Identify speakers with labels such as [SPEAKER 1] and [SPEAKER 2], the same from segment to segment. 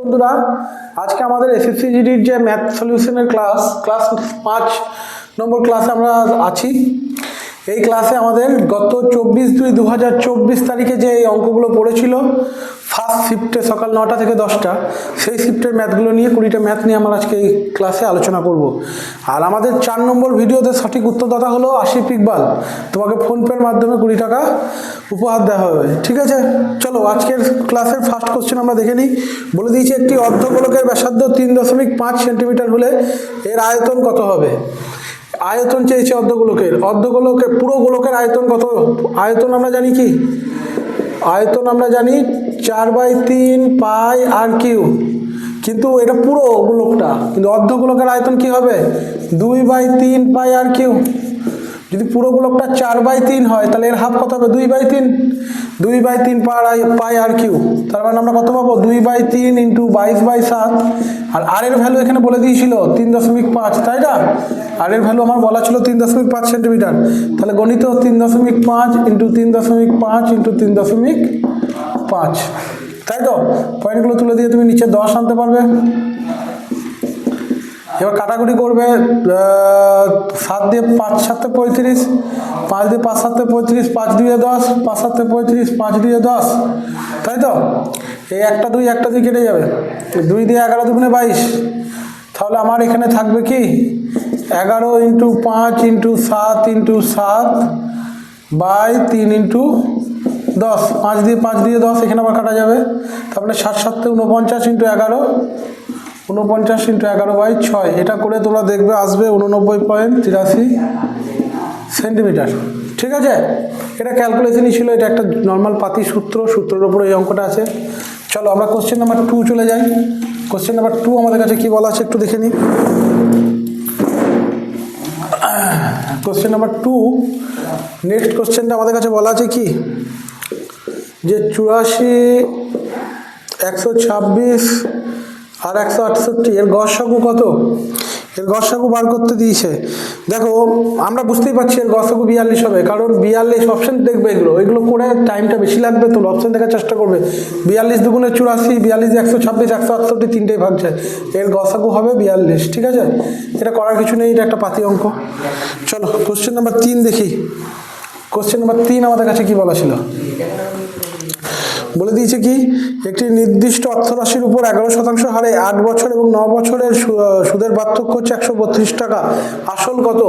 [SPEAKER 1] বন্ধুরা, আজকে আমাদের এসএসসি জিডির যে ম্যাথ সলিউশনের ক্লাস ক্লাস পাঁচ নম্বর ক্লাসে আমরা আছি। এই ক্লাসে আমাদের গত চব্বিশ দুই দু তারিখে যে এই অঙ্কগুলো পড়েছিল ফার্স্ট শিফটে সকাল নটা থেকে দশটা, সেই শিফটের ম্যাথগুলো নিয়ে কুড়িটা ম্যাথ নিয়ে আমরা আজকে এই ক্লাসে আলোচনা করব। আর আমাদের চার নম্বর ভিডিওতে সঠিক উত্তরদাতা হলো আশিফ ইকবাল। তোমাকে ফোনপের মাধ্যমে কুড়ি টাকা উপহার দেওয়া হবে, ঠিক আছে? চলো, আজকের ক্লাসের ফার্স্ট কোশ্চেন আমরা দেখে নিই। বলে দিয়েছি, একটি অর্ধগোলকের ব্যাসার্ধ তিন দশমিক পাঁচ সেন্টিমিটার হলে এর আয়তন কত হবে? আয়তন চেয়েছে অর্ধগোলকের। অর্ধগোলকের পুরো গোলকের আয়তন কত? আয়তন আমরা জানি কি? আয়তন আমরা জানি চার বাই তিন পাই আর কিউ। কিন্তু এটা পুরো গোলকটা। কিন্তু অর্ধগোলকের আয়তন কি হবে? দুই বাই তিন পাই আর কিউ। যদি পুরো গোলকটা চার বাই তিন হয়, তাহলে এর হাফ কত হবে? দুই বাই তিন। দুই বাই তিন পার পাই আর কিউ। তার মানে আমরা কত পাবো? দুই বাই তিন ইন্টু বাইশ বাই সাত। আর আর এর ভ্যালু এখানে বলে দিয়েছিল তিন দশমিক পাঁচ, তাই না? আর এর ভ্যালু আমার বলা ছিল তিন দশমিক পাঁচ সেন্টিমিটার। তাহলে গণিত তিন দশমিক পাঁচ ইন্টু তিন দশমিক পাঁচ ইন্টু তিন দশমিক পাঁচ। তাই তো? পয়েন্টগুলো তুলে দিয়ে তুমি নিচে দশ আনতে পারবে। এবার কাটাকুটি করবে সাত দিয়ে পাঁচ সাতে পঁয়ত্রিশ, পাঁচ দিয়ে পাঁচ সাতে পঁয়ত্রিশ, পাঁচ দিয়ে দশ, পাঁচ সাতে পঁয়ত্রিশ, পাঁচ দিয়ে দশ। তাই তো? এই একটা দুই একটা দুই কেটে যাবে। দুই দিয়ে এগারো দুগুণে বাইশ। তাহলে আমার এখানে থাকবে কি? এগারো ইন্টু পাঁচ ইন্টু সাত ইন্টু সাত বাই তিন ইন্টু দশ, পাঁচ দিয়ে পাঁচ দিয়ে দশ, এখানে আবার কাটা যাবে। তারপরে ষাট সাততে উনপঞ্চাশ ইন্টু এগারো। উনপঞ্চাশ ইন্টু এগারো বাই ছয়। এটা করে তোমরা দেখবে, আসবে উননব্বই পয়েন্ট তিরাশি সেন্টিমিটার। ঠিক আছে? এটা ক্যালকুলেশনই ছিল, এটা একটা নর্মাল পাতি সূত্র। সূত্রের উপরে এই অঙ্কটা আছে। চলো, আমরা কোশ্চেন নাম্বার টু চলে যাই। কোশ্চেন নাম্বার টু আমাদের কাছে কী বলা আছে একটু দেখে নিই। কোশ্চেন নাম্বার টু নেক্সট কোশ্চেনটা আমাদের কাছে বলা আছে কি? যে চুরাশি, একশো ছাব্বিশ আর একশো আটষট্টি, এর গসাগু কত? এর গসাগু বার করতে দিয়েছে। দেখো, আমরা বুঝতেই পারছি এর গসাগু বিয়াল্লিশ হবে, কারণ বিয়াল্লিশ অপশন দেখবে এগুলো। এগুলো করে টাইমটা বেশি লাগবে তো অপশন দেখার চেষ্টা করবে। বিয়াল্লিশ দুগুণে চুরাশি, বিয়াল্লিশ একশো ছাব্বিশ, একশো আটষট্টি তিনটেই ভাগছে এর গসাগু হবে বিয়াল্লিশ, ঠিক আছে? এটা করার কিছু নেই, এটা একটা পাতি অঙ্ক। চলো কোশ্চেন নাম্বার তিন দেখি। কোশ্চেন নাম্বার তিন আমাদের কাছে কি বলা ছিল? বলে দিয়েছে কি? একটি নির্দিষ্ট অর্থরাশির উপর এগারো শতাংশ হারে আট বছর এবং ন বছরের সুদের পার্থক্য হচ্ছে একশো বত্রিশ টাকা। আসল কত?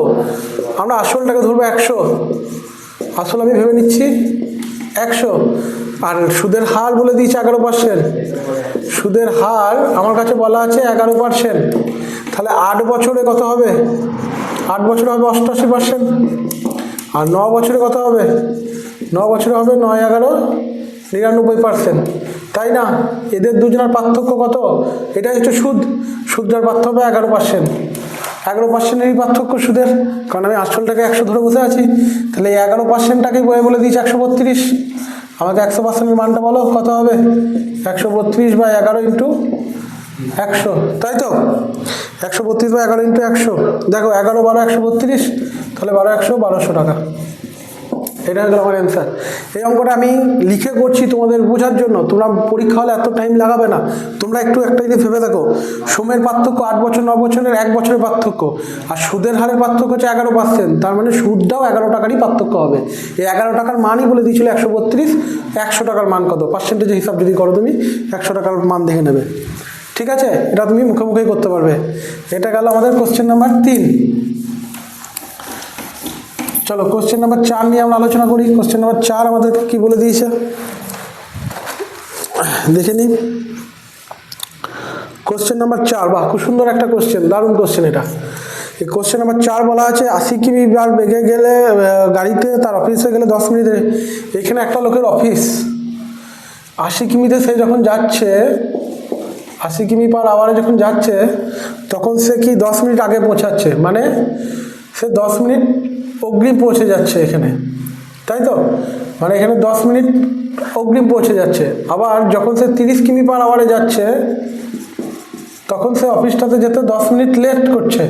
[SPEAKER 1] আমরা আসলটাকে ধরবো একশো। আসল আমি ভেবে নিচ্ছি একশো। আর সুদের হার বলে দিয়েছে এগারো পার্সেন্ট। সুদের হার আমার কাছে বলা আছে এগারো পার্সেন্ট। তাহলে আট বছরে কত হবে? আট বছরে হবে অষ্টআশি পার্সেন্ট। আর ন বছরে কত হবে? ন বছরে হবে নয় এগারো। নিরানব্বই পার্সেন্ট তাই না? এদের দুজনের পার্থক্য কত? এটাই হচ্ছে সুদ। সুদটার পার্থক্য এগারো পার্সেন্ট এগারো পার্সেন্টেরই পার্থক্য সুদের। কারণ আমি আসলটাকে একশো ধরে বসে আছি। তাহলে এই এগারো পার্সেন্টটাকে বয়ে বলে দিয়েছি একশো বত্রিশ। আমাকে একশো পার্সেন্টের মানটা বলো, কত হবে? একশো বত্রিশ বা এগারো ইন্টু একশো। তাই তো? একশো বত্রিশ বা এগারো ইন্টু একশো। দেখো, এগারো বারো একশো বত্রিশ, তাহলে বারো একশো বারোশো টাকা। এটা হলো আমার অ্যান্সার এই অঙ্কটা আমি লিখে করছি তোমাদের বোঝার জন্য। তোমরা পরীক্ষা হলে এত টাইম লাগাবে না। তোমরা একটু একটা জিনিস ভেবে দেখো। সময়ের পার্থক্য আট বছর, ন বছরের এক বছরের পার্থক্য। আর সুদের হারের পার্থক্য হচ্ছে এগারো পার্সেন্ট তার মানে সুদটাও এগারো টাকারই পার্থক্য হবে। এই এগারো টাকার মানই বলে দিয়েছিল একশো বত্রিশ। একশো টাকার মান কত? পার্সেন্টেজের হিসাব যদি করো তুমি, একশো টাকার মান দেখে নেবে। ঠিক আছে? এটা তুমি মুখে মুখেই করতে পারবে। এটা গেল আমাদের কোশ্চেন নাম্বার তিন। চলো কোশ্চেন নাম্বার চার নিয়ে আমরা আলোচনা করি। কোশ্চেন নাম্বার চার আমাদেরকে কি বলে দিয়েছে? দেখে নিই। কোশ্চেন নাম্বার চার, বাহ, খুব সুন্দর একটা কোশ্চেন দারুণ কোশ্চেন এটা। এই কোশ্চেন নাম্বার চার বলা আছে আশি কিমি বার বেগে গেলে গাড়িতে তার অফিসে গেলে দশ মিনিটে, এখানে একটা লোকের অফিস আশি কিমিতে সে যখন যাচ্ছে আশি কিমি পার আওয়ারে যখন যাচ্ছে, তখন সে কি দশ মিনিট আগে পৌঁছাচ্ছে? মানে সে দশ মিনিট অগ্রিম পৌঁছে যাচ্ছে এখানে। তাই তো? মানে এখানে দশ মিনিট অগ্রিম পৌঁছে যাচ্ছে। আবার যখন সে তিরিশ কিমি পার আওয়ারে যাচ্ছে, তখন সে অফিসটাতে যেতে দশ মিনিট লেট করছে।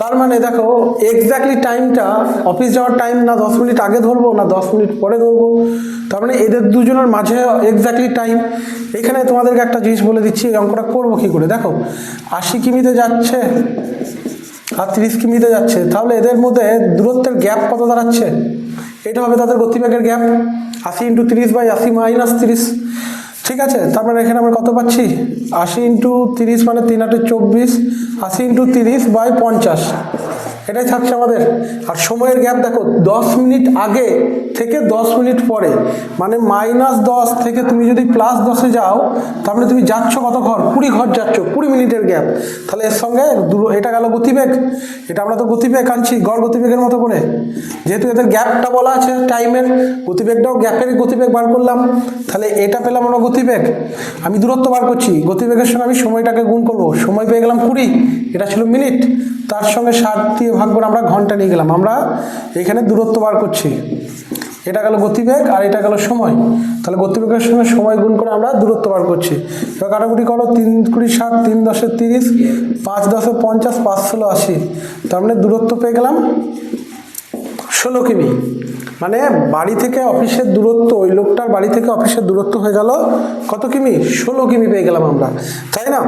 [SPEAKER 1] তার মানে দেখো এক্স্যাক্টলি টাইমটা অফিস যাওয়ার টাইম না, দশ মিনিট আগে ধরবো না, দশ মিনিট পরে ধরবো। তার মানে এদের দুজনের মাঝে এক্স্যাক্টলি টাইম এখানে তোমাদেরকে একটা জিনিস বলে দিচ্ছি, এই অঙ্কটা করব কী করে? দেখো, আশি কিমিতে যাচ্ছে আর তিরিশ কিমিতে যাচ্ছে। তাহলে এদের মধ্যে দূরত্বের গ্যাপ কত দাঁড়াচ্ছে? এটা হবে তাদের গতিবেগের গ্যাপ আশি ইন্টু তিরিশ বাই আশি মাইনাস তিরিশ। ঠিক আছে? তারপরে এখানে আমরা কত পাচ্ছি? আশি ইন্টু তিরিশ মানে তিন আটে চব্বিশ। আশি ইন্টু তিরিশ বাই পঞ্চাশ। এটাই থাকছে আমাদের। আর সময়ের গ্যাপ দেখো, দশ মিনিট আগে থেকে দশ মিনিট পরে মানে মাইনাস দশ থেকে তুমি যদি প্লাস দশে যাও, তাহলে তুমি যাচ্ছ কত ঘর কুড়ি ঘর যাচ্ছ, কুড়ি মিনিটের গ্যাপ। তাহলে এর সঙ্গে এটা গেল গতিবেগ। এটা আমরা তো গতিবেগ আনছি, গড় গতিবেগের মতো করে। যেহেতু এদের গ্যাপটা বলা আছে টাইমের, গতিবেগটাও গ্যাপের গতিবেগ বার করলাম। তাহলে এটা পেলাম আমরা গতিবেগ। আমি দূরত্ব বার করছি, গতিবেগের সঙ্গে আমি সময়টাকে গুণ করব। সময় পেয়ে গেলাম কুড়ি, এটা ছিল মিনিট। তার সঙ্গে ষাট দিয়ে ভাগ করে আমরা ঘণ্টা নিয়ে গেলাম। আমরা এখানে দূরত্ব বার করছি। এটা গেল গতিবেগ আর এটা গেল সময়। তাহলে গতিবেগের সঙ্গে সময় গুণ করে আমরা দূরত্ব বার করছি। এবার কাটাকুটি করো, তিন কুড়ি ষাট তিন দশে তিরিশ, পাঁচ দশে পঞ্চাশ, পাঁচ ষোলো, আশি। তার মানে দূরত্ব পেয়ে গেলাম ষোলো কিমি। মানে বাড়ি থেকে অফিসের দূরত্ব, ওই লোকটার বাড়ি থেকে অফিসের দূরত্ব হয়ে গেল কত কিমি? ষোলো কিমি পেয়ে গেলাম আমরা। তাই না?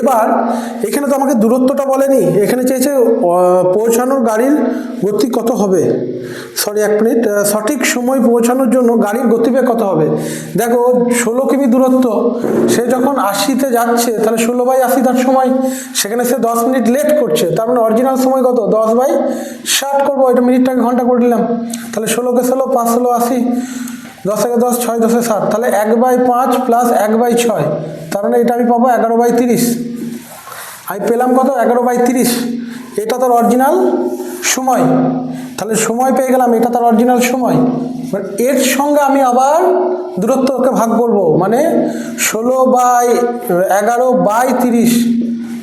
[SPEAKER 1] এবার এখানে তো আমাকে দূরত্বটা বলেনি, এখানে চেয়েছে পৌঁছানোর গাড়ির গতি কত হবে? সরি এক মিনিট সঠিক সময় পৌঁছানোর জন্য গাড়ির গতিবেগ কত হবে? দেখো, ষোলো কিমি দূরত্ব, সে যখন আশিতে যাচ্ছে, তাহলে ষোলো বাই আশি তার সময়, সেখানে সে দশ মিনিট লেট করছে, তার মানে অরিজিনাল সময় কত? দশ বাই ষাট করব, এটা মিনিটটাকে ঘণ্টা করে দিলাম। তাহলে ষোলোকে ষোলো, পাঁচ ষোলো, আশি দশ থেকে দশ, ছয় দশে সাত, তাহলে এক বাই পাঁচ প্লাস এক বাই ছয়, তার মানে এটা আমি পাবো এগারো বাই তিরিশ। আমি পেলাম কত? এগারো বাই তিরিশ। এটা তার অরিজিনাল সময়। তাহলে সময় পেয়ে গেলাম, এটা তার অরিজিনাল সময়। এবার এর সঙ্গে আমি আবার দূরত্বকে ভাগ করব মানে ষোলো বাই এগারো বাই তিরিশ,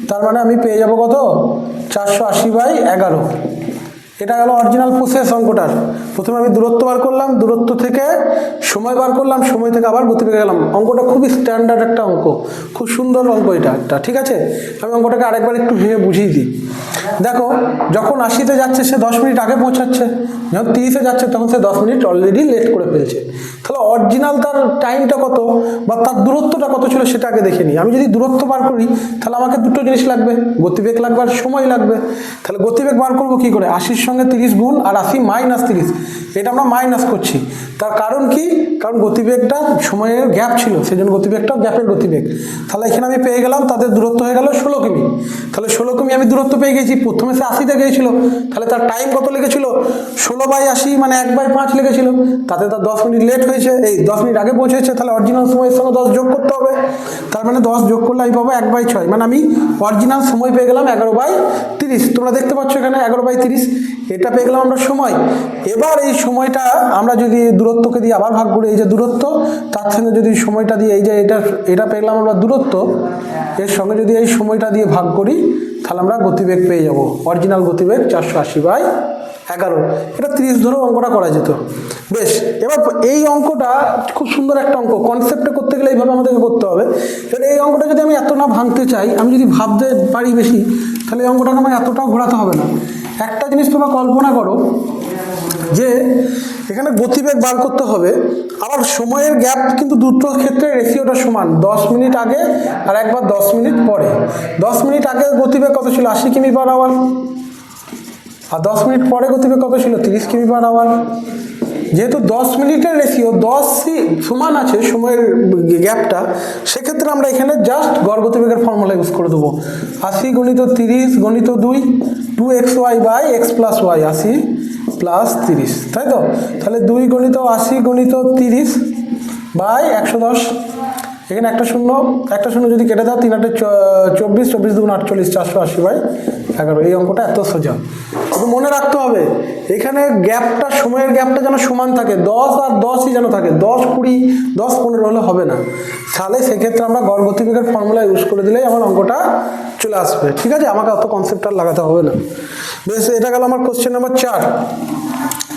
[SPEAKER 1] তার মানে আমি পেয়ে যাব কত? চারশো আশি বাই এগারো। এটা গেল অরিজিনাল প্রসেস অঙ্কটার। প্রথমে আমি দূরত্ব বার করলাম, দূরত্ব থেকে সময় বার করলাম, সময় থেকে আবার গতিবেগে গেলাম। অঙ্কটা খুবই স্ট্যান্ডার্ড একটা অঙ্ক। খুব সুন্দর অঙ্ক এটা একটা, ঠিক আছে? আমি অঙ্কটাকে আরেকবার একটু ভেঙে বুঝিয়ে দিই। দেখো, যখন আশিতে যাচ্ছে, সে দশ মিনিট আগে পৌঁছাচ্ছে। যখন তিরিশে যাচ্ছে, তখন সে দশ মিনিট অলরেডি লেট করে ফেলছে। তাহলে অরিজিনাল তার টাইমটা কত বা তার দূরত্বটা কত ছিল সেটা আগে দেখে নিই। আমি যদি দূরত্ব বার করি, তাহলে আমাকে দুটো জিনিস লাগবে। গতিবেগ লাগবে আর সময় লাগবে। তাহলে গতিবেগ বার করব কী করে? আশির সঙ্গে তিরিশ গুণ আর আশি মাইনাস তিরিশ। এটা আমরা মাইনাস করছি। তার কারণ কি? কারণ গতিবেগটা সময়ের গ্যাপ ছিল সেই জন্য গতিবেগটাও গ্যাপের গতিবেগ। তাহলে এখানে আমি পেয়ে গেলাম, তাদের দূরত্ব হয়ে গেল ষোলো কিমি। তাহলে ষোলো কিমি আমি দূরত্ব পেয়ে গেছি, প্রথমে সে আশিতে গিয়েছিল। তাহলে তার টাইম কত লেগেছিল? ষোলো বাই আশি মানে এক বাই পাঁচ লেগেছিল। তাতে তার দশ মিনিট লেট হয়েছে। এই দশ মিনিট আগে পৌঁছেছে, তাহলে অরিজিনাল সময়ের সঙ্গে দশ যোগ করতে হবে। তার মানে দশ যোগ করলে আমি পাবো এক বাই ছয়। মানে আমি অরিজিনাল সময় পেয়ে গেলাম এগারো বাই তিরিশ। তোমরা দেখতে পাচ্ছ এখানে এগারো বাই তিরিশ। এটা পেয়ে গেলাম আমরা সময়। এবার এই সময়টা আমরা যদি দূরত্বকে দিয়ে আবার ভাগ করি, এই যে দূরত্ব, তার সঙ্গে যদি সময়টা দিয়ে এই যে এটা এটা পেয়ে গেলাম আমরা দূরত্ব, এর সঙ্গে যদি এই সময়টা দিয়ে ভাগ করি, তাহলে আমরা গতিবেগ পেয়ে যাব। অরিজিনাল গতিবেগ চারশো আশি বাই এগারো। এটা তিরিশ ধরেও অঙ্কটা করা যেত। বেশ, এবার এই অঙ্কটা খুব সুন্দর একটা অঙ্ক। কনসেপ্টে করতে গেলে এইভাবে আমাদেরকে করতে হবে। এবার এই অঙ্কটা যদি আমি এত না ভাঙতে চাই, আমি যদি ভাবতে পারি বেশি, তাহলে এই অঙ্কটাকে আমাকে এতটাও ঘোরাতে হবে না। একটা জিনিস তোমরা কল্পনা করো যে এখানে গতিবেগ বার করতে হবে। আবার সময়ের গ্যাপ কিন্তু দুটো ক্ষেত্রে রেশিওটা সমান। দশ মিনিট আগে আর একবার দশ মিনিট পরে। দশ মিনিট আগে গতিবেগ কত ছিল? আশি কিমি পার আওয়ার আর দশ মিনিট পরে গতিবেগ কত ছিল? তিরিশ কিমি পার আওয়ার যেহেতু দশ মিনিটের রেশিও দশই সমান আছে সময়ের গ্যাপটা, সেক্ষেত্রে আমরা এখানে জাস্ট গড় গতিবেগের ফর্মুলা ইউজ করে দেবো। আশি গণিত তিরিশ, গণিত দুই two x y by x plus y আশি প্লাস তিরিশ, তাই তো? তাহলে দুই গণিত আশি, গণিত তিরিশ বাই একশো দশ। এখানে একটা শূন্য একটা শূন্য যদি কেটে দাও, তিন আটে চব্বিশ চব্বিশ দুগুণ আটচল্লিশ, চারশো আশি বাই এগারো। এই অঙ্কটা এত সোজা। কিন্তু মনে রাখতে হবে, এখানে গ্যাপটা, সময়ের গ্যাপটা যেন সমান থাকে, দশ আর দশই যেন থাকে, দশ কুড়ি, দশ পনেরো হলে হবে না। তাহলে সেক্ষেত্রে আমরা গড় ফর্মুলা ইউজ করে দিলেই আমার অঙ্কটা চলে আসবে, ঠিক আছে? আমাকে অত কনসেপ্ট আর লাগাতে হবে না। বেশ, এটা গেল আমার কোশ্চেন নাম্বার চার।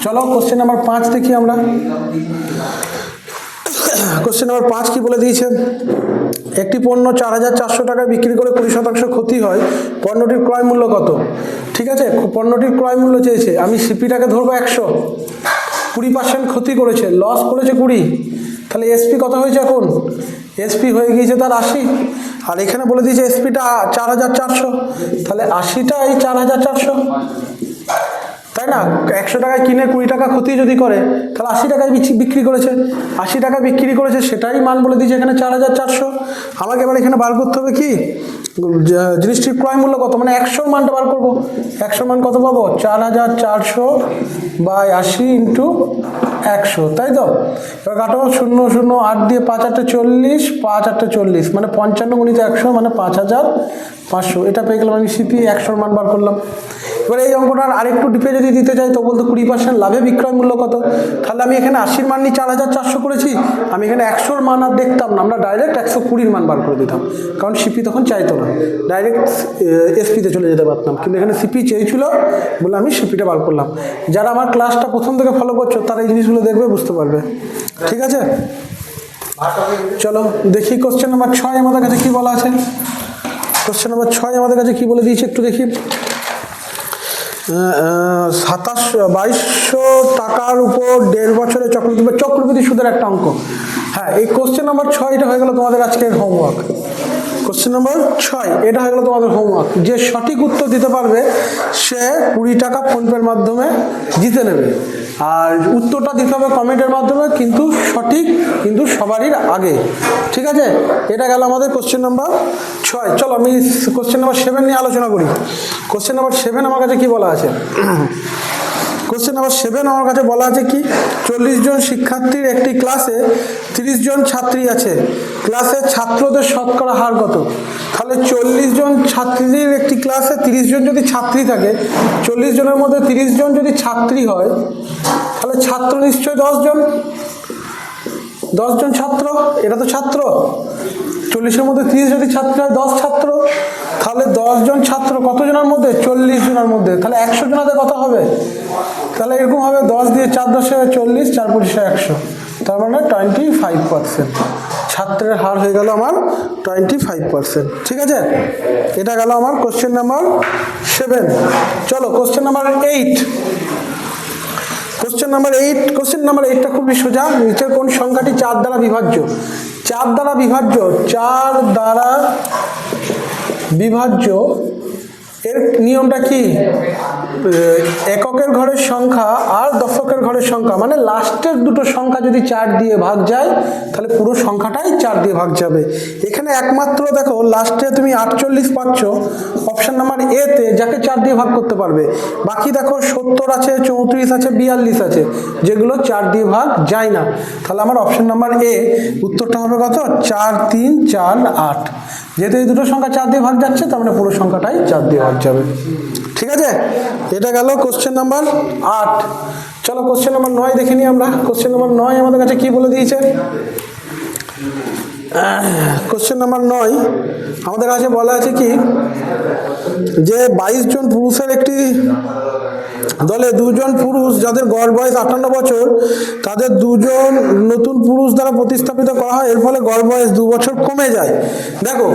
[SPEAKER 1] চলো কোশ্চেন নাম্বার পাঁচ দেখি আমরা। কোশ্চেন নাম্বার পাঁচ কি বলে দিয়েছে? একটি পণ্য চার হাজার চারশো টাকায় বিক্রি করে কুড়ি শতাংশ ক্ষতি হয়, পণ্যটির ক্রয় মূল্য কত? ঠিক আছে পণ্যটির ক্রয় মূল্য চেয়েছে, আমি সিপিটাকে ধরবো একশো। কুড়ি পার্সেন্ট ক্ষতি করেছে লস করেছে কুড়ি। তাহলে এসপি কত হয়েছে এখন? এসপি হয়ে গিয়েছে তার আশি। আর এখানে বলে দিয়েছে এসপিটা চার হাজার চারশো। তাহলে আশিটা এই চার হাজার চারশো। তাই না? একশো টাকায় কিনে কুড়ি টাকা ক্ষতি যদি করে, তাহলে আশি টাকায় বিক্রি- করেছে। আশি টাকা বিক্রি করেছে, সেটাই মান বলে দিয়েছে এখানে চার হাজার চারশো। আমাকে এবার এখানে বার করতে হবে কি? জিনিসটির ক্রয় মূল্য কত? মানে একশোর মানটা বার করব। একশোর মান কত পাবো? চার হাজার চারশো বাই আশি ইন্টু একশো, তাই তো? এবার কাটো, শূন্য শূন্য, আট দিয়ে পাঁচ আটটা চল্লিশ, পাঁচ আটটা চল্লিশ মানে পঞ্চান্ন গুণিত একশো মানে পাঁচ হাজার পাঁচশো। এটা পেয়ে গেলাম আমি সিপি একশোর মান বার করলাম। এবার এই অঙ্কটার আরেকটু ডিপে যদি দিতে চাই তো বলতো কুড়ি পার্সেন্ট লাভে বিক্রয় মূল্য কত? তাহলে আমি এখানে আশির মান নিয়ে চার হাজার চারশো করেছি। আমি এখানে একশোর মান আর দেখতাম না, আমরা ডাইরেক্ট একশো কুড়ির মান বার করে দিতাম। কারণ সিপি তখন চাইতো না। ডাইরেক্ট এসপিতে চলে যেতে পারতাম। কিন্তু এখানে সিপি চেয়েছিল বলে আমি সিপিটা বার করলাম। যারা আমার ক্লাসটা প্রথম থেকে ফলো করছ, তারা এই জিনিসগুলো দেখবে, বুঝতে পারবে। ঠিক আছে? চলো, দেখি কোশ্চেন নাম্বার ছয় আমাদের কাছে কি বলা আছে। কোশ্চেন নাম্বার ছয় আমাদের কাছে কি বলে দিয়েছে একটু দেখি। সাতাশ বাইশশো টাকার উপর দেড় বছরে চক্রবৃদ্ধি বা চক্রবৃদ্ধি সুদের একটা অঙ্ক। হ্যাঁ এই কোশ্চেন নাম্বার ছয়টা হয়ে গেল তোমাদের আজকের হোমওয়ার্ক কোশ্চেন নাম্বার ছয়। এটা হয়ে গেল তোমাদের হোমওয়ার্ক যে সঠিক উত্তর দিতে পারবে, সে কুড়ি টাকা ফোনপের মাধ্যমে জিতে নেবে। আর উত্তরটা দিতে হবে কমেন্টের মাধ্যমে, কিন্তু সঠিক কিন্তু সবারই আগে। ঠিক আছে? এটা গেল আমাদের কোশ্চেন নাম্বার ছয়। চলো, আমি কোশ্চেন নাম্বার সেভেন নিয়ে আলোচনা করি। কোশ্চেন নাম্বার সেভেন আমার কাছে কি বলা আছে? কোশ্চেন নাম্বার সেভেন আমার কাছে বলা আছে কি? চল্লিশ জন শিক্ষার্থীর একটি ক্লাসে তিরিশ জন ছাত্রী আছে। ক্লাসে ছাত্রদের শতকরা হার কত? তাহলে চল্লিশ জন ছাত্রীদের একটি ক্লাসে তিরিশ জন যদি ছাত্রী থাকে, চল্লিশ জনের মধ্যে তিরিশ জন যদি ছাত্রী হয়, তাহলে ছাত্র নিশ্চয়ই দশজন দশজন ছাত্র? এটা তো ছাত্র। চল্লিশের মধ্যে তিরিশ যদি ছাত্র হয়, দশ ছাত্র। তাহলে দশজন ছাত্র কতজনের মধ্যে? চল্লিশ জনের মধ্যে। তাহলে একশো জনাতে কত হবে। তাহলে এরকম হবে দশ দিয়ে চার দশে চল্লিশ, চার পঁচিশে একশো। তার মানে টোয়েন্টি ফাইভ পার্সেন্ট ছাত্রের হার হয়ে গেল আমার টোয়েন্টি ফাইভ পার্সেন্ট ঠিক আছে? এটা গেল আমার কোশ্চেন নাম্বার সেভেন চলো question number eight question number eight question number এইটটা খুবই সোজা। নিচের কোন সংখ্যাটি চার দ্বারা বিভাজ্য? চার দ্বারা বিভাজ্য, চার দ্বারা বিভাজ্য, এর নিয়মটা কি? এককের ঘরের সংখ্যা আর দশকের ঘরের সংখ্যা মানে লাস্টের দুটো সংখ্যা যদি চার দিয়ে ভাগ যায়, তাহলে পুরো সংখ্যাটাই চার দিয়ে ভাগ যাবে। এখানে একমাত্র দেখো, লাস্টে তুমি আটচল্লিশ পাচ্ছ অপশান নাম্বার এতে যাকে চার দিয়ে ভাগ করতে পারবে। বাকি দেখো, সত্তর আছে, চৌত্রিশ আছে, বিয়াল্লিশ আছে, যেগুলো চার দিয়ে ভাগ যায় না। তাহলে আমার অপশান নাম্বার এ উত্তরটা হবে কত? চার তিন চার আট। যেহেতু এই দুটো সংখ্যা চার দিয়ে ভাগ যাচ্ছে, তার মানে পুরো সংখ্যাটাই চার দিয়ে ভাগ যাবে। ঠিক আছে? এটা গেল কোশ্চেন নাম্বার আট। চলো কোশ্চেন নাম্বার নয় দেখে নিই আমরা। কোশ্চেন নাম্বার নয় আমাদের কাছে কি বলে দিয়েছে? কোশ্চেন নাম্বার নয় আমাদের কাছে বলা আছে কি, যে বাইশ জন পুরুষের একটি দলে দুজন পুরুষ যাদের গড় বয়স আটান্ন বছর, তাদের দুজন নতুন পুরুষ দ্বারা প্রতিস্থাপিত করা হয়, এর ফলে গড় বয়স দু বছর কমে যায়। দেখো,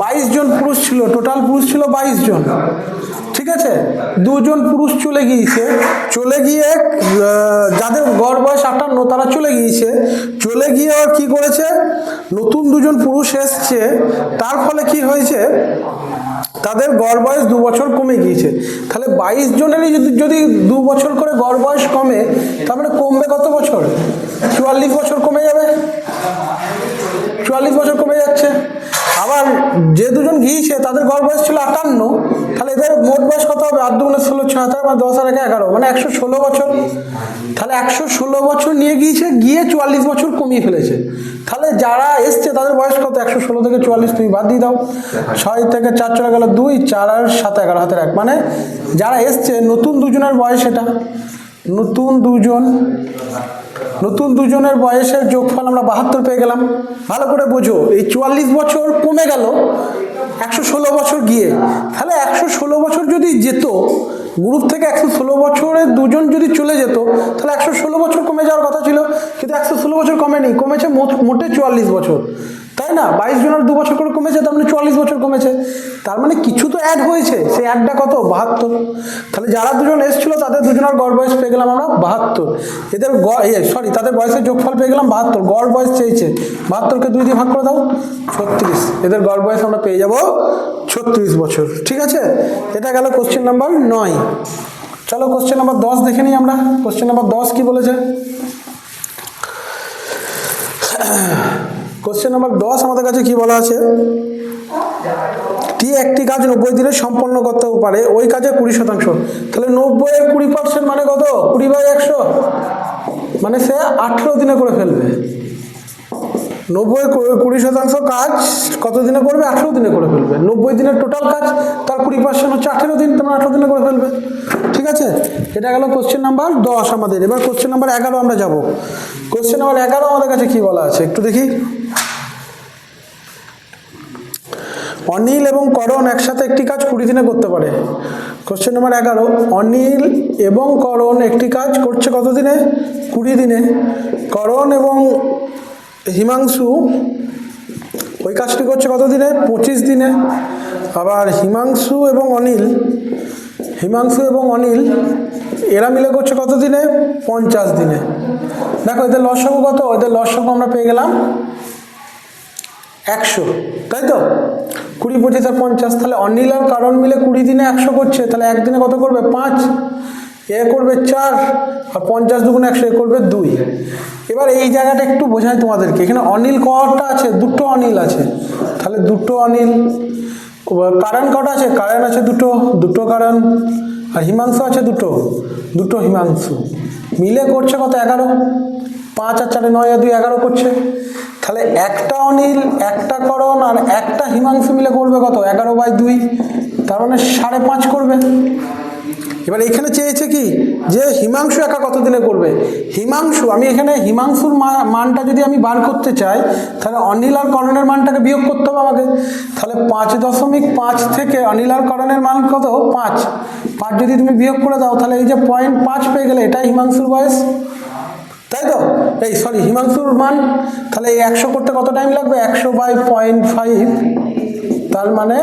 [SPEAKER 1] বাইশ জন পুরুষ ছিল, টোটাল পুরুষ ছিল বাইশ জন। ঠিক আছে? দুজন পুরুষ চলে গিয়েছে, চলে গিয়ে যাদের গড় বয়স আটান্ন, তারা চলে গিয়েছে। চলে গিয়ে কি করেছে? নতুন দুজন পুরুষ এসছে, তার ফলে কি হয়েছে, তাদের গড় বয়স দু বছর কমে গিয়েছে। তাহলে বাইশ জনেরই যদি যদি দু বছর করে গড় বয়স কমে, তার মানে কমবে কত বছর? চুয়াল্লিশ বছর কমে যাবে। চুয়াল্লিশ বছর কমে যাচ্ছে। আবার যে দুজন গিয়েছে, তাদের গড় বয়স ছিল আটান্ন। হাজার বা দশ আর একে এগারো মানে একশো ষোলো বছর। তাহলে একশো ষোলো বছর নিয়ে গিয়েছে, গিয়ে চুয়াল্লিশ বছর কমিয়ে ফেলেছে। তাহলে যারা এসছে, তাদের বয়স কত? একশো ষোলো থেকে চুয়াল্লিশ তুমি বাদ দিয়ে দাও। ছয় থেকে চার চলে গেল দুই, চার আর সাত, এগারো হাতের এক। মানে যারা এসছে, নতুন দুজনের বয়স এটা। নতুন দুজন, নতুন দুজনের বয়সের যোগফল আমরা বাহাত্তর পেয়ে গেলাম। ভালো করে বোঝো, এই চুয়াল্লিশ বছর কমে গেল, একশো ষোলো বছর গিয়ে। তাহলে একশো ষোলো বছর যদি যেত গ্রুপ থেকে একশো ষোলো বছরে দুজন যদি চলে যেত, তাহলে একশো ষোলো বছর কমে যাওয়ার কথা ছিল। কিন্তু একশো ষোলো বছর কমেনি, কমেছে মোট- মোটে চুয়াল্লিশ বছর। তাই না? বাইশ জনের দু বছর করে কমেছে, তার মানে চুয়াল্লিশ বছর কমেছে। তার মানে কিছু তো অ্যাড হয়েছে। সেই অ্যাডটা কত? বাহাত্তর। তাহলে যারা দুজন এসেছিল, তাদের দুজনের গড় বয়স পেয়ে গেলাম আমরা বাহাত্তর। এদের সরি তাদের বয়সের যোগফল পেয়ে গেলাম বাহাত্তর। গড় বয়স চেয়েছে। বাহাত্তরকে দুই দিয়ে ভাগ করে দাও, ছত্রিশ। এদের গড় বয়স আমরা পেয়ে যাব ছত্রিশ বছর। ঠিক আছে? এটা গেল কোশ্চেন নাম্বার নয়। চলো কোশ্চেন নাম্বার দশ দেখে নিই আমরা। কোশ্চেন নাম্বার দশ কি বলেছে? কোশ্চেন নাম্বার দশ আমাদের কাছে কি বলা আছে? টি একটি কাজ নব্বই দিনে সম্পন্ন করতে পারে, ওই কাজে কুড়ি শতাংশ। তাহলে নব্বই কুড়ি পার্সেন্ট মানে কত? কুড়ি বাই একশো। মানে সে আঠেরো দিনে করে ফেলবে। নব্বই কুড়ি শতাংশ কাজ কত দিনে করবে? আঠেরো দিনে করে ফেলবে। নব্বই দিনের টোটাল কাজ, তার কুড়ি পার্সেন্ট হচ্ছে আঠেরো দিন তোমার আঠেরো দিনে করে ফেলবে। ঠিক আছে? এটা গেল কোশ্চেন নাম্বার দশ আমাদের। এবার কোশ্চেন নাম্বার এগারো আমরা যাব। কোশ্চেন নাম্বার এগারো আমাদের কাছে কি বলা আছে? একটু দেখি। অনিল এবং করণ একসাথে একটি কাজ কুড়ি দিনে করতে পারে। কোশ্চেন নাম্বার এগারো, অনিল এবং করণ একটি কাজ করছে কত দিনে কুড়ি দিনে। করণ এবং হিমাংশু ওই কাজটি করছে কত দিনে পঁচিশ দিনে। আবার হিমাংশু এবং অনিল, হিমাংশু এবং অনিল, এরা মিলে করছে কত দিনে পঞ্চাশ দিনে। দেখো, এদের লসগু কত? এদের লসগু আমরা পেয়ে গেলাম একশো, তাই তো? কুড়ি, পঁচিশ আর পঞ্চাশ, তাহলে অনিল আর কারণ মিলে কুড়ি দিনে একশো করছে, তাহলে একদিনে কত করবে? পাঁচ। এ করবে চার আর পঞ্চাশ দুগুণ একশো এ করবে দুই। এবার এই জায়গাটা একটু বোঝাই তোমাদেরকে। এখানে অনিল কটা আছে? দুটো অনিল আছে। তাহলে দুটো অনিল। কারণ কটা আছে? কারণ আছে দুটো দুটো কারণ। আর হিমাংশু আছে দুটো দুটো হিমাংশু। মিলে করছে কত? এগারো। পাঁচ আর চারে নয় আর দুই এগারো করছে। তাহলে একটা অনিল, একটা করণ আর একটা হিমাংশু মিলে করবে কত? এগারো বাই দুই। তার মানে সাড়ে পাঁচ করবে। এবার এখানে চেয়েছে কি? যে হিমাংশু একা কত দিনে করবে? হিমাংশু, আমি এখানে হিমাংশুর মানটা যদি আমি বার করতে চাই, তাহলে অনিল আর করণের মানটাকে বিয়োগ করতে হবে আমাকে। তাহলে পাঁচ দশমিক পাঁচ থেকে অনিল আর করণের মান কত? পাঁচ। পাঁচ যদি তুমি বিয়োগ করে দাও, তাহলে এই যে পয়েন্ট পাঁচ পেয়ে গেলে এটাই হিমাংশুর বয়স। তাই তো? এই সরি হিমাংশুর মান, তাহলে এই একশো করতে কত টাইম লাগবে? একশো বাই পয়েন্ট ফাইভ তার মানে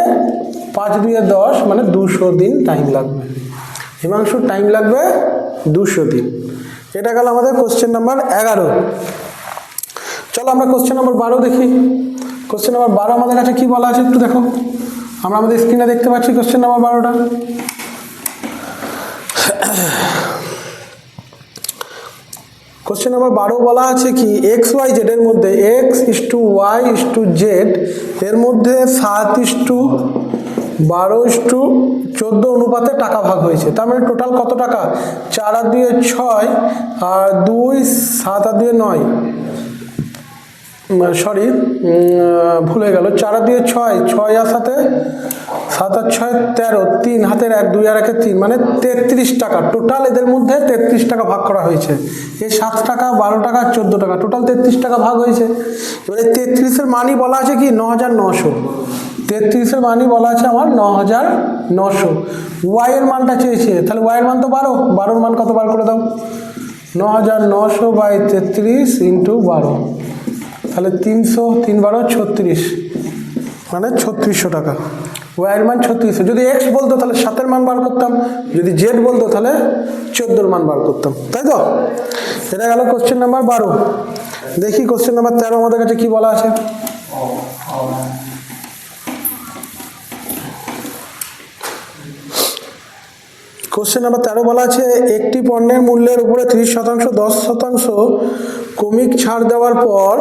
[SPEAKER 1] পাঁচ দুয়ে দশ মানে দুশো দিন টাইম লাগবে। হিমাংশুর টাইম লাগবে দুশো দিন। এটা গেল আমাদের কোশ্চেন নাম্বার এগারো। চলো আমরা কোশ্চেন নাম্বার বারো দেখি। কোশ্চেন নাম্বার বারো আমাদের কাছে কি বলা আছে একটু দেখো। আমরা আমাদের স্ক্রিনে দেখতে পাচ্ছি কোশ্চেন নাম্বার বারোটা। কোশ্চেন নাম্বার বারো বলা আছে কি এক্স ওয়াই জেড এর মধ্যে x is to y is to z এর মধ্যে সাত ইস টু বারো টু চোদ্দ অনুপাতে টাকা ভাগ হয়েছে। তার মানে টোটাল কত টাকা? চার আর দুয়ে ছয় আর দুই সাত আর দুয়ে নয়। সরি ভুল গেল। চার আর দুয়ে ছয় ছয় আর সাথে সাত আর ছয় তেরো, তিন, হাতের এক, দুই আর একে তিন মানে তেত্রিশ টাকা। টোটাল এদের মধ্যে তেত্রিশ টাকা ভাগ করা হয়েছে। এই সাত টাকা, বারো টাকা, চোদ্দ টাকা টোটাল তেত্রিশ টাকা ভাগ হয়েছে। এবারে তেত্রিশের মানই বলা আছে কি? ন হাজার নশো। তেত্রিশের মানই বলা আছে আমার ন হাজার নশো ওয়াইয়ের মানটা চেয়েছে, তাহলে ওয়াইয়ের মান তো বারো। বারোর মান কত বার করে দাও? ন হাজার নশো বাই তেত্রিশ ইন্টু বারো। তাহলে তিনশো, তিন বারো, ছত্রিশ। মানে ছত্রিশশো টাকা। ওয়াইয়ের মান ছত্রিশশো। যদি এক্স বলতো তাহলে সাতের মান বার করতাম। যদি জেড বলতো তাহলে চোদ্দোর মান বার করতাম। তাই তো? এটা গেল কোশ্চেন নাম্বার বারো। দেখি কোশ্চেন নাম্বার তেরো আমাদের কাছে কি বলা আছে? কোশ্চেন নাম্বার তেরো বলা আছে, একটি পণ্যের মূল্যের উপরে তিরিশ শতাংশ, দশ শতাংশ কমিক ছাড় দেওয়ার পর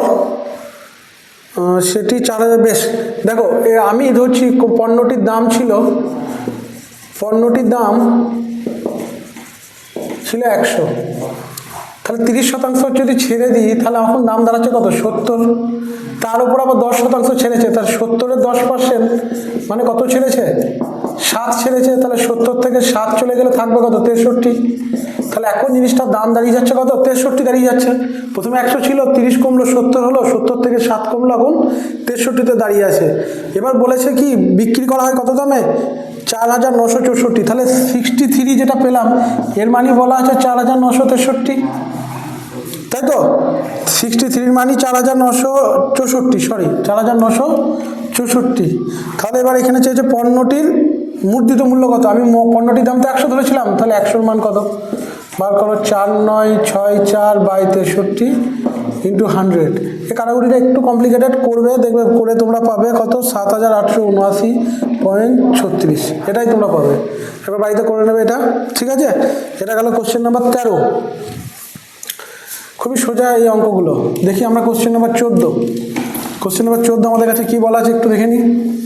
[SPEAKER 1] সেটি চার হাজার, বেশ, দেখো আমি ধরছি পণ্যটির দাম ছিল, পণ্যটির দাম ছিল একশো। তাহলে তিরিশ শতাংশ যদি ছেড়ে দিই, তাহলে এখন দাম দাঁড়াচ্ছে কত? সত্তর। তার উপর আবার দশ শতাংশ ছেড়েছে তার সত্তরের দশ পার্সেন্ট মানে কত ছেড়েছে? সাত ছেড়েছে, তাহলে সত্তর থেকে সাত চলে গেলে থাকবে কত? তেষট্টি। তাহলে এখন জিনিসটার দাম দাঁড়িয়ে যাচ্ছে কত? তেষট্টি দাঁড়িয়ে যাচ্ছে। প্রথমে একশো ছিল, তিরিশ কমলো সত্তর হলো, সত্তর থেকে সাত কমলো এখন তেষট্টিতে দাঁড়িয়ে আছে। এবার বলেছে কি, বিক্রি করা হয় কত দামে? চার হাজার নশো চৌষট্টি। তাহলে সিক্সটি থ্রি যেটা পেলাম, এর মানে বলা আছে চার হাজার নশো তেষট্টি। তাই তো? সিক্সটি থ্রির মানি চার হাজার নশো চৌষট্টি সরি চার হাজার নশো চৌষট্টি। তাহলে এবার এখানে চেয়েছে পণ্যটির মূর্তিত মূল্য কত? আমি পণ্যটির দাম তো একশো ধরেছিলাম, তাহলে একশোর মান কত? বার করো চার, নয়, ছয়, চার বাই তেষট্টি ইন্টু হান্ড্রেড এই কাটাকুটিটা একটু কমপ্লিকেটেড করবে, দেখবে করে তোমরা পাবে কত? সাত হাজার আটশো উনআশি পয়েন্ট ছত্রিশ। এটাই তোমরা পাবে। এবার বাড়িতে করে নেবে এটা, ঠিক আছে? এটা গেল কোশ্চেন নাম্বার তেরো। খুবই সোজা এই অঙ্কগুলো। দেখি আমরা কোশ্চেন নাম্বার চোদ্দ। কোশ্চেন নাম্বার চোদ্দ আমাদের কাছে কী বলা আছে একটু দেখে নিই।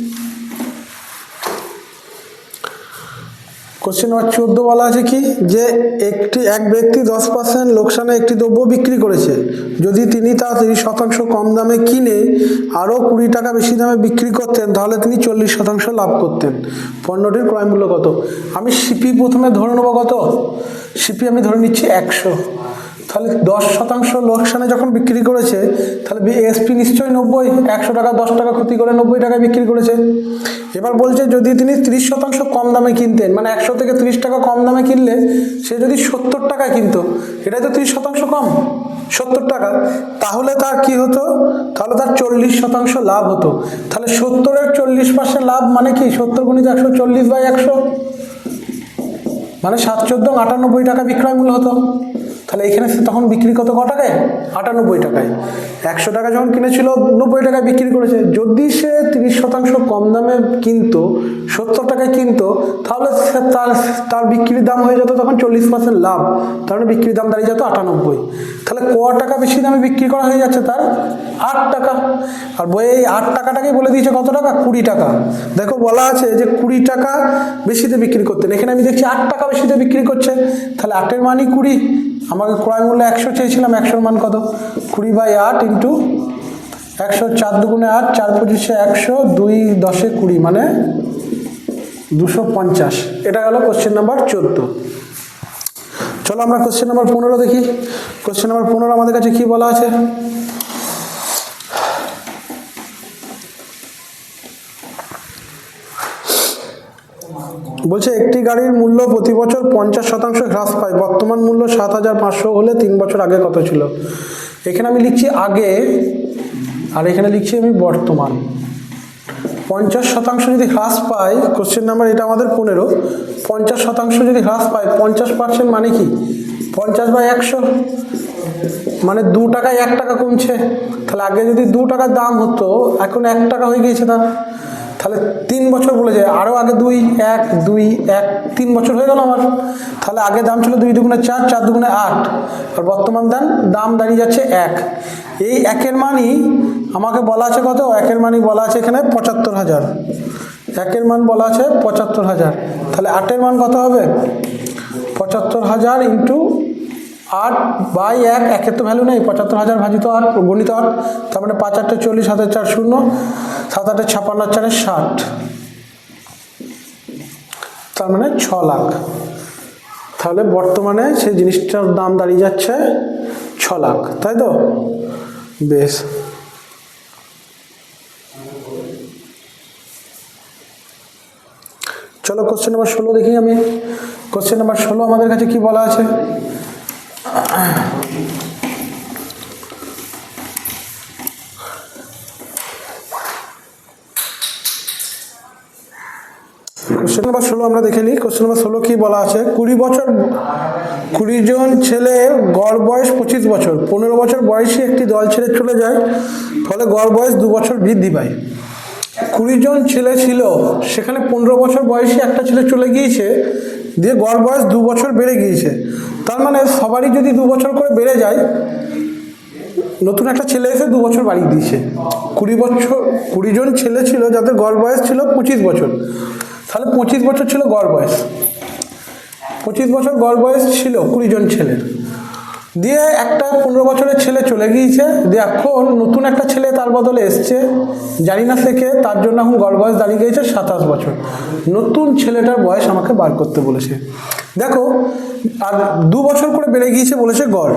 [SPEAKER 1] কোশ্চেন নম্বর চোদ্দ বলা আছে কি? যে একটি, এক ব্যক্তি দশ পার্সেন্ট লোকসানে একটি দ্রব্য বিক্রি করেছে। যদি তিনি তা তিরিশ শতাংশ কম দামে কিনে আরও কুড়ি টাকা বেশি দামে বিক্রি করতেন, তাহলে তিনি চল্লিশ শতাংশ লাভ করতেন। পণ্যটির ক্রয় মূল্য কত? আমি সিপি প্রথমে ধরে নেব কত? সিপি আমি ধরে নিচ্ছি একশো। তাহলে দশ শতাংশ লোকসানে যখন বিক্রি করেছে, তাহলে এসপি নিশ্চয়ই নব্বই, একশো টাকা, দশ টাকা ক্ষতি করে নব্বই টাকায় বিক্রি করেছে। এবার বলছে যদি তিনি তিরিশ শতাংশ কম দামে কিনতেন মানে একশো থেকে তিরিশ টাকা কম দামে কিনলে সে যদি সত্তর টাকায় কিনতো এটাই তো তিরিশ শতাংশ কম, সত্তর টাকা। তাহলে তার কি হতো? তাহলে তার চল্লিশ শতাংশ লাভ হতো। তাহলে সত্তরের চল্লিশ পার্সেন্ট লাভ মানে কি? সত্তর গুণিত একশো, চল্লিশ বাই একশো? মানে সাত চোদ্দ, আটানব্বই টাকা বিক্রয় মূল্য হতো। তাহলে এখানে সে তখন বিক্রি কত, ক টাকায়? আটানব্বই টাকায়। একশো টাকা যখন কিনেছিল, নব্বই টাকায় বিক্রি করেছে। যদি সে তিরিশ শতাংশ কম দামে কিনতো, সত্তর টাকায় কিনতো, তাহলে তার তার বিক্রির দাম হয়ে যেত তখন চল্লিশ পার্সেন্ট লাভ। তার মানে বিক্রির দাম দাঁড়িয়ে যেত আটানব্বই। তাহলে ক টাকা বেশি দামে বিক্রি করা হয়ে যাচ্ছে তার? আট টাকা। আর বইয়ে এই আট টাকাটাকেই বলে দিয়েছে কত টাকা? কুড়ি টাকা। দেখো বলা আছে যে কুড়ি টাকা বেশিতে বিক্রি করতেন। এখানে আমি দেখছি আট টাকা বেশিতে বিক্রি করছে। তাহলে আটের মানই কুড়ি। আমাকে ক্রয় মূল্য একশো চেয়েছিলাম, একশোর মান কত? কুড়ি বাই আট ইন্টু একশো চার দুগুণে আট, চার পঁচিশে একশো, দুই দশে কুড়ি মানে দুশো পঞ্চাশ। এটা গেল কোশ্চেন নাম্বার চোদ্দ। চলো আমরা কোশ্চেন নাম্বার পনেরো দেখি। কোশ্চেন নাম্বার পনেরো আমাদের কাছে কি বলা আছে? বলছে, একটি গাড়ির মূল্য প্রতি বছর পঞ্চাশ শতাংশ হ্রাস পায়। বর্তমান মূল্য সাত হাজার পাঁচশো হলে তিন বছর আগে কত ছিল? এখানে আমি লিখছি আগে, আর এখানে লিখছি আমি বর্তমান। পঞ্চাশ শতাংশ যদি হ্রাস পায় কোশ্চেন নাম্বার এটা আমাদের পনেরো। পঞ্চাশ শতাংশ যদি হ্রাস পায়, পঞ্চাশ পার্সেন্ট মানে কি? পঞ্চাশ বা একশো? মানে দু টাকায় এক টাকা কমছে। তাহলে আগে যদি দু টাকার দাম হতো, এখন এক টাকা হয়ে গিয়েছে তার। তাহলে তিন বছর বলেছে আরও আগে দুই, এক দুই, এক, তিন বছর হয়ে গেল আমার। তাহলে আগে দাম ছিল দুই দুগুণে চার চার দুগুণে আট। আর বর্তমান দাম দাম দাঁড়িয়ে যাচ্ছে এক। এই একের মানই আমাকে বলা আছে কত? একের মানই বলা আছে এখানে পঁচাত্তর হাজার। একের মান বলা আছে পঁচাত্তর হাজার। তাহলে আটের মান কত হবে? পঁচাত্তর হাজার ইন্টু আট বাই এক একের তো ভ্যালু নেই, পঁচাত্তর হাজার ভাজিত আট, গণিত আট, তার মানে পাঁচ আটটা চল্লিশ হাতের চার শূন্য, সাত আটে ছাপান্ন, চারে ষাট। তার মানে ছ লাখ। তাহলে বর্তমানে সেই জিনিসটার দাম দাঁড়িয়ে যাচ্ছে ছ লাখ, তাই তো? বেশ। চলো কোশ্চেন নাম্বার ষোলো দেখি আমি। কোশ্চেন নাম্বার ষোলো আমাদের কাছে কি বলা আছে? কোশ্চেন নাম্বার ষোলো আমরা দেখে নিই। কোশ্চেন নাম্বার ষোলো কি বলা আছে? কুড়ি বছর, কুড়ি জন ছেলের গড় বয়স পঁচিশ বছর। পনেরো বছর বয়সী একটি দল ছেড়ে চলে যায়, ফলে গড় বয়স দু বছর বৃদ্ধি পায়। কুড়ি জন ছেলে ছিল, সেখানে পনেরো বছর বয়সী একটা ছেলে চলে গিয়েছে, দিয়ে গড় বয়স দু বছর বেড়ে গিয়েছে। তার মানে সবারই যদি দু বছর করে বেড়ে যায়, নতুন একটা ছেলে এসে দু বছর বাড়ি দিয়েছে। কুড়ি বছর, কুড়ি জন ছেলে ছিল যাদের গড় বয়স ছিল পঁচিশ বছর। তাহলে পঁচিশ বছর ছিল গড় বয়স। পঁচিশ বছর গড় বয়স ছিল কুড়ি জন ছেলের। দিয়ে একটা পনেরো বছরের ছেলে চলে গিয়েছে। দিয়ে এখন নতুন একটা ছেলে তার বদলে এসছে। জানি না থেকে তার জন্য এখন গড় বয়স দাঁড়িয়ে গিয়েছে সাতাশ বছর। নতুন ছেলেটার বয়স আমাকে বার করতে বলেছে। দেখো, আর দু বছর করে বেড়ে গিয়েছে বলেছে গড়।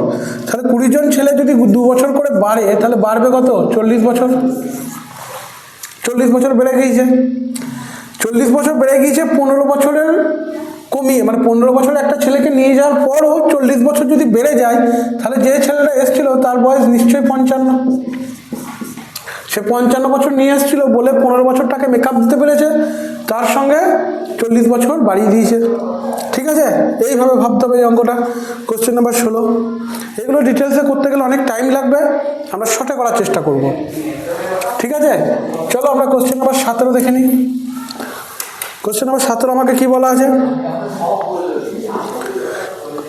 [SPEAKER 1] তাহলে কুড়ি জন ছেলে যদি দু বছর করে বাড়ে, তাহলে বাড়বে কত? চল্লিশ বছর। চল্লিশ বছর বেড়ে গিয়েছে। চল্লিশ বছর বেড়ে গিয়েছে, পনেরো বছরের কমিয়ে মানে পনেরো বছর একটা ছেলেকে নিয়ে যাওয়ার পরও চল্লিশ বছর যদি বেড়ে যায়, তাহলে যে ছেলেটা এসেছিল তার বয়স নিশ্চয়ই পঞ্চান্ন। সে পঞ্চান্ন বছর নিয়ে এসেছিল বলে পনেরো বছর তাকে মেকআপ দিতে পেরেছে, তার সঙ্গে চল্লিশ বছর বাড়িয়ে দিয়েছে। ঠিক আছে? এইভাবে ভাবতে হবে এই অঙ্কটা। কোশ্চেন নাম্বার ষোলো। এগুলো ডিটেলসে করতে গেলে অনেক টাইম লাগবে। আমরা শর্টে করার চেষ্টা করব। ঠিক আছে? চলো আমরা কোশ্চেন নাম্বার সতেরো দেখে নিই। কোশ্চেন নাম্বার সতেরো আমাকে কি বলা আছে?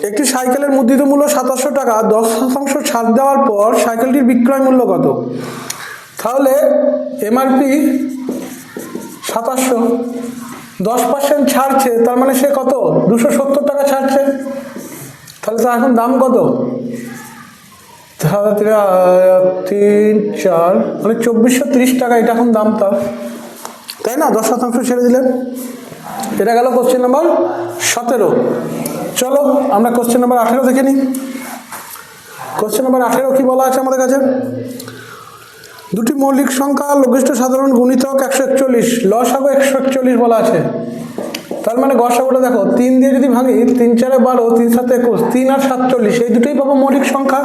[SPEAKER 1] একটি সাইকেলের মুদ্রিত মূল্য সাতাশশো টাকা, দশ শতাংশ ছাড় দেওয়ার পর সাইকেলটির বিক্রয় মূল্য কত? তাহলে এমআরপি সাতাশশো, দশ পার্সেন্ট ছাড়ছে, তার মানে সে কত? দুশো সত্তর টাকা ছাড়ছে। তাহলে তার এখন দাম কত? তিন, চার মানে চব্বিশশো তিরিশ টাকা, এটা এখন দাম তার। তাই না? দশ শতাংশ ছেড়ে দিলেন। এটা গেল কোশ্চেন নাম্বার সতেরো। চলো, আমরা কোশ্চেন নাম্বার আঠেরো দেখে নিই। কোশ্চেন নাম্বার আঠেরো কি বলা আছে আমাদের কাছে? দুটি মৌলিক সংখ্যা, লঘিষ্ঠ, সাধারণ, গুণিতক একশো একচল্লিশ। লসাগু একশো একচল্লিশ বলা আছে। তার মানে গসাগুটা দেখো, তিন দিয়ে যদি ভাঙি, তিন চারে বারো, তিন সাথে একুশ, তিন আর সাতচল্লিশ, এই দুটোই পাবো মৌলিক সংখ্যা।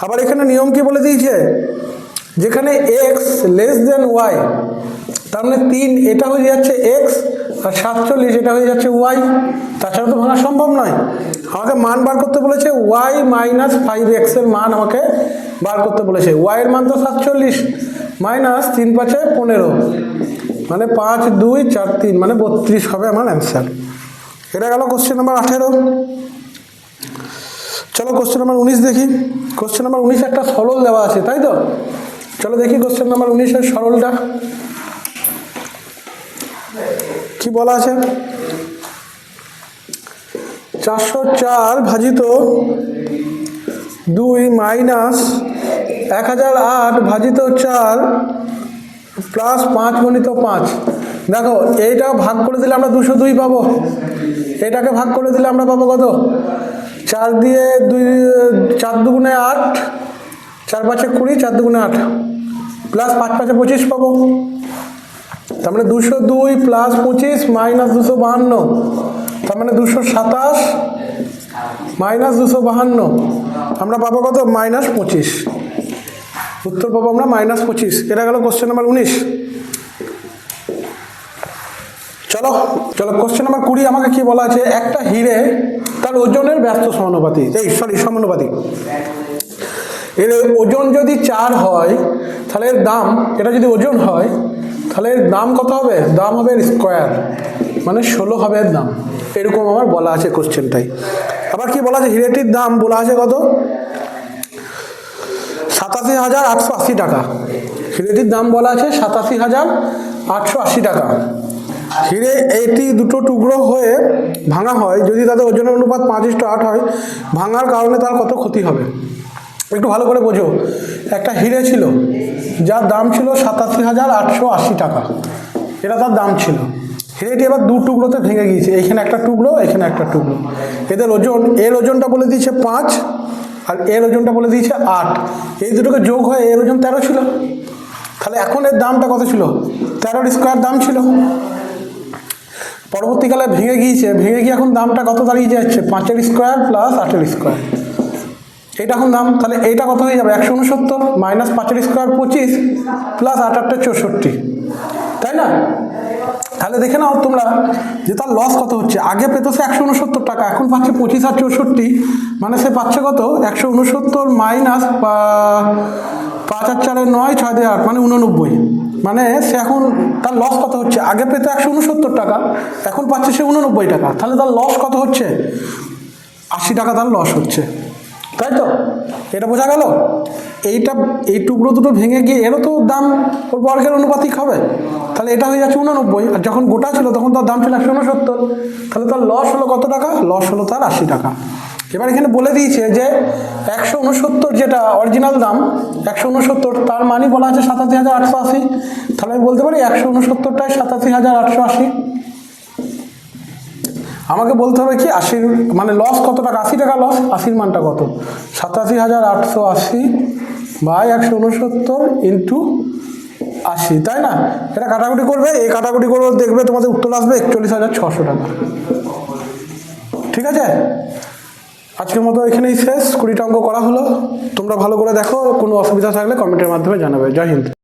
[SPEAKER 1] আবার এখানে নিয়ম কি বলে দিয়েছে? যেখানে এক্স লেস দেন ওয়াই তার মানে তিন, এটা হয়ে যাচ্ছে এক্স আর সাতচল্লিশ, এটা হয়ে যাচ্ছে ওয়াই তাছাড়া তো ভাঙা সম্ভব নয়। আমাকে মান বার করতে বলেছে ওয়াই মাইনাস ফাইভ এক্সের মান আমাকে বার করতে বলেছে। ওয়াইয়ের মান তো সাতচল্লিশ মাইনাস তিন পাঁচে পনেরো। মানে পাঁচ, দুই, চার, তিন মানে বত্রিশ হবে আমার অ্যান্সার এটা গেল কোশ্চেন নাম্বার আঠেরো। চলো কোশ্চেন নাম্বার উনিশ দেখি। কোশ্চেন নাম্বার উনিশ একটা সরল দেওয়া আছে, তাই তো? চলো দেখি কোশ্চেন নাম্বার উনিশের সরলটা। কি বলা আছে? চারশো চার ভাজিত দুই মাইনাস এক হাজার আট ভাজিত চার প্লাস পাঁচ গণিত পাঁচ। দেখো, এইটা ভাগ করে দিলে আমরা দুশো দুই পাবো। এটাকে ভাগ করে দিলে আমরা পাবো কত? চার দিয়ে দুই, চার দুগুণে আট, চার পাঁচে কুড়ি, চার দুগুণে আট। প্লাস পাঁচ পাঁচে পঁচিশ পাবো। তার মানে দুশো দুই প্লাস পঁচিশ মাইনাস দুশো বাহান্ন। তার মানে দুশো সাতাশ মাইনাস দুশো বাহান্ন। আমরা পাবো কত? মাইনাস পঁচিশ। উত্তর পাবো আমরা মাইনাস পঁচিশ। এটা গেল কোশ্চেন নাম্বার উনিশ। চলো চলো কোশ্চেন নাম্বার কুড়ি, আমাকে কি বলা আছে? একটা হিরে তার ওজনের ব্যস্ত সমানুপাতি। এই সরি সমানুপাতি। এর ওজন যদি চার হয়, তাহলে এর দাম, এটা যদি ওজন হয় তাহলে এর দাম কত হবে? দাম হবে স্কোয়ার মানে ষোলো হবে এর দাম। এরকম আমার বলা আছে কোশ্চেনটাই আবার কি বলা আছে? হিরেটির দাম বলা আছে কত? সাতাশি হাজার আটশো আশি টাকা। হিরেটির দাম বলা আছে সাতাশি হাজার আটশো আশি টাকা। হিরে এইটি দুটো টুকরো হয়ে ভাঙা হয়। যদি তাদের ওজনের অনুপাত পাঁচ ইস্টু আট হয়, ভাঙার কারণে তার কত ক্ষতি হবে? একটু ভালো করে বোঝো। একটা হিরে ছিল, যার দাম ছিল সাতাশি হাজার আটশো আশি টাকা। এটা তার দাম ছিল। হিরেটি এবার দু টুকরোতে ভেঙে গিয়েছে। এখানে একটা টুকরো, এখানে একটা টুকরো। এদের ওজন, এর ওজনটা বলে দিয়েছে পাঁচ, আর এর ওজনটা বলে দিয়েছে আট। এই দুটোকে যোগ হয়ে এর ওজন তেরো ছিল। তাহলে এখন এর দামটা কত ছিল? তেরোর স্কোয়ার দাম ছিল। পরবর্তীকালে ভেঙে গিয়েছে। ভেঙে গিয়ে এখন দামটা কত দাঁড়িয়ে যাচ্ছে? পাঁচের স্কোয়ার প্লাস আটের স্কোয়ার। এটা এখন দাম, তাহলে এইটা কত হয়ে যাবে? একশো উনসত্তর মাইনাস পাঁচের স্কোয়ার পঁচিশ প্লাস আট আটটা চৌষট্টি। তাই না? তাহলে দেখে নাও তোমরা যে তার লস কত হচ্ছে। আগে পেত সে একশো উনসত্তর টাকা, এখন পাচ্ছে পঁচিশ আর চৌষট্টি মানে সে পাচ্ছে কত? একশো উনসত্তর মাইনাস পাঁচ আর চারে নয়, ছয় দিয়ে আট মানে উননব্বই। মানে সে এখন তার লস কত হচ্ছে? আগে পেত একশো উনসত্তর টাকা, এখন পাচ্ছে সে উননব্বই টাকা। তাহলে তার লস কত হচ্ছে? আশি টাকা তার লস হচ্ছে। তাই তো এটা বোঝা গেল? এইটা, এই টুকরো দুটো ভেঙে গিয়ে এরও তো দাম ওর বর্গের অনুপাতিক হবে। তাহলে এটা হয়ে যাচ্ছে উননব্বই আর যখন গোটা ছিল, তখন তার দাম ছিল একশো উনসত্তর তাহলে তার লস হলো কত টাকা? লস হলো তার আশি টাকা। এবার এখানে বলে দিয়েছে যে, একশো উনসত্তর যেটা অরিজিনাল দাম, একশো উনসত্তর তার মানই বলা আছে সাতাশি হাজার আটশো আশি। তাহলে আমি বলতে পারি একশো উনসত্তরটাই সাতাশি হাজার আটশো আশি। আমাকে বলতে হবে কি, আশির মানে লস কত টাকা? আশি টাকা লস আশির মানটা কত? সাতাশি হাজার আটশো আশি বাই একশো উনসত্তর ইন্টু আশি, তাই না? এটা কাটাকুটি করবে, এই কাটাকুটি করে দেখবে তোমাদের উত্তর আসবে একচল্লিশ হাজার ছশো টাকা। ঠিক আছে? আজকের মতো এখানেই শেষ, কুড়িটা অঙ্ক করা হলো। তোমরা ভালো করে দেখো, কোনো অসুবিধা থাকলে কমেন্টের মাধ্যমে জানাবে। জয় হিন্দ।